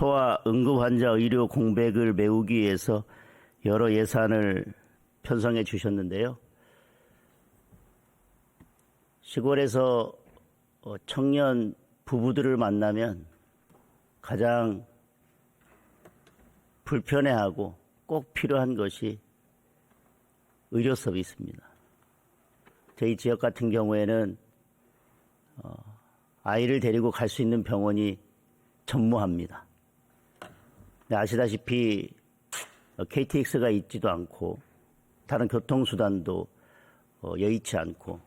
소아 응급 환자 의료 공백을 메우기 위해서 여러 예산을 편성해 주셨는데요. 시골에서 어, 청년 부부들을 만나면 가장 불편해하고 꼭 필요한 것이 의료 서비스입니다. 저희 지역 같은 경우에는 어, 아이를 데리고 갈 수 있는 병원이 전무합니다. 근데 아시다시피 어, KTX가 있지도 않고 다른 교통수단도 어, 여의치 않고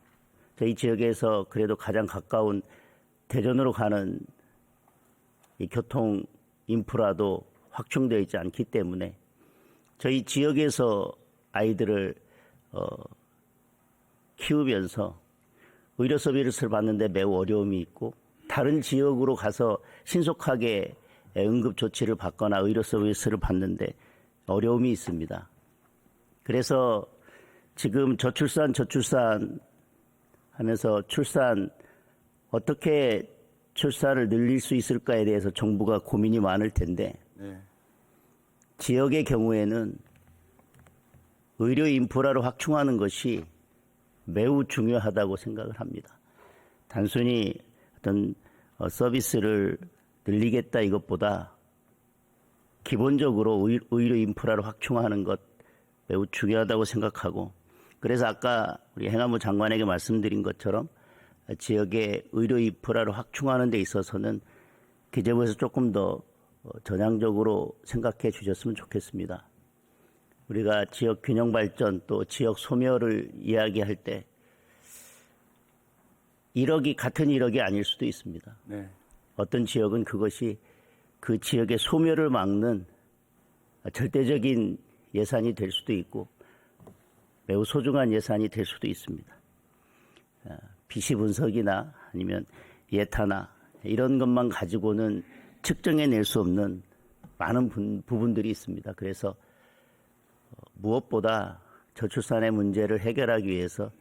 저희 지역에서 그래도 가장 가까운 대전으로 가는 이 교통 인프라도 확충되어 있지 않기 때문에 저희 지역에서 아이들을 어, 키우면서 의료 서비스를 받는데 매우 어려움이 있고 다른 지역으로 가서 신속하게 응급 조치를 받거나 의료 서비스를 받는데 어려움이 있습니다. 그래서 지금 저출산 저출산 하면서 출산 어떻게 출산을 늘릴 수 있을까에 대해서 정부가 고민이 많을 텐데 네. 지역의 경우에는 의료 인프라를 확충하는 것이 매우 중요하다고 생각을 합니다. 단순히 어떤 어, 서비스를 늘리겠다 이것보다 기본적으로 의- 의료 인프라를 확충하는 것 매우 중요하다고 생각하고 그래서 아까 우리 행안부 장관에게 말씀드린 것처럼 지역의 의료 인프라를 확충하는 데 있어서는 기재부에서 조금 더 어, 전향적으로 생각해 주셨으면 좋겠습니다. 우리가 지역 균형 발전 또 지역 소멸을 이야기할 때 1억이 같은 1억이 아닐 수도 있습니다. 네. 어떤 지역은 그것이 그 지역의 소멸을 막는 절대적인 예산이 될 수도 있고 매우 소중한 예산이 될 수도 있습니다. 아, 비시 분석이나 아니면 예타나 이런 것만 가지고는 측정해낼 수 없는 많은 분- 부분들이 있습니다. 그래서 어, 무엇보다 저출산의 문제를 해결하기 위해서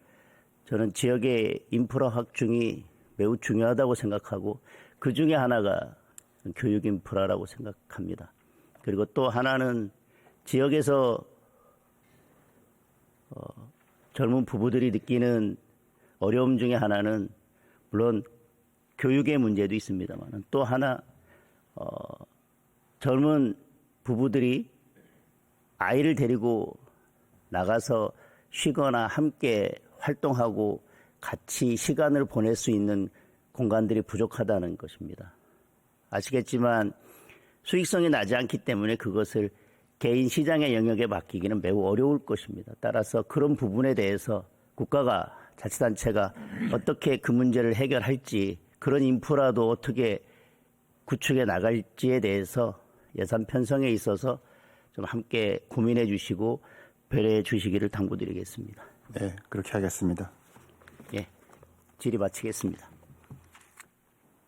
저는 지역의 인프라 확충이 매우 중요하다고 생각하고 그 중에 하나가 교육 인프라라고 생각합니다. 그리고 또 하나는 지역에서 어, 젊은 부부들이 느끼는 어려움 중에 하나는 물론 교육의 문제도 있습니다만 또 하나 어, 젊은 부부들이 아이를 데리고 나가서 쉬거나 함께 활동하고 같이 시간을 보낼 수 있는 공간들이 부족하다는 것입니다. 아시겠지만 수익성이 나지 않기 때문에 그것을 개인 시장의 영역에 맡기기는 매우 어려울 것입니다. 따라서 그런 부분에 대해서 국가가 자치단체가 어떻게 그 문제를 해결할지 그런 인프라도 어떻게 구축해 나갈지에 대해서 예산 편성에 있어서 좀 함께 고민해 주시고 배려해 주시기를 당부드리겠습니다. 네, 그렇게 하겠습니다. 예, 질의 마치겠습니다.